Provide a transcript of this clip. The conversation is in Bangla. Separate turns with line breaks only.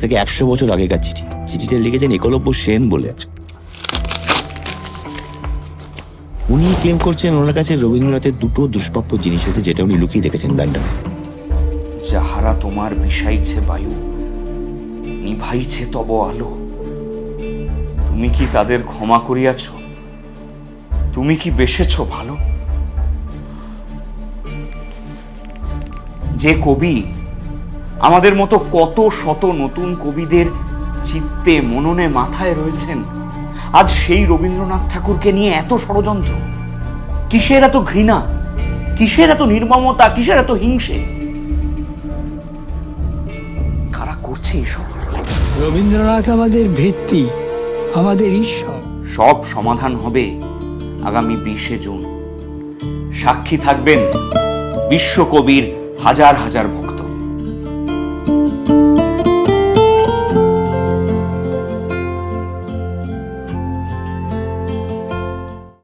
থেকে একশো বছর আগেকার চিঠি। চিঠিটা লিখেছেন একলব্য সেন বলে উনি ক্লেম করছেন ওনার কাছে রবীন্দ্রনাথের দুটো দুষ্প্রাপ্য জিনিস আছে, যেটা উনি লুকিয়ে রেখেছেন গানটা
যাহারা তোমার বিষাইছে বায়ু, নিভাইছে তব আলো। তুমি কি তাদের ক্ষমা করিয়াছ? তুমি কি বেসেছ ভালো? যে কবি আমাদের মতো কত শত নতুন কবিদের চিত্তে মননে মাথায় রয়েছেন? আজ সেই রবীন্দ্রনাথ ঠাকুরকে নিয়ে এত ষড়যন্ত্র। কিসের এত ঘৃণা? কিসের এত নির্মমতা? কিসের এত হিংসে? কারা করছে এসব?
রবীন্দ্রনাথ আমাদের ভিত্তি আমাদের ঈশ্বর।
সব সমাধান হবে আগামী বিশে জুন। সাক্ষী থাকবেন বিশ্বকবির হাজার হাজার ভক্ত।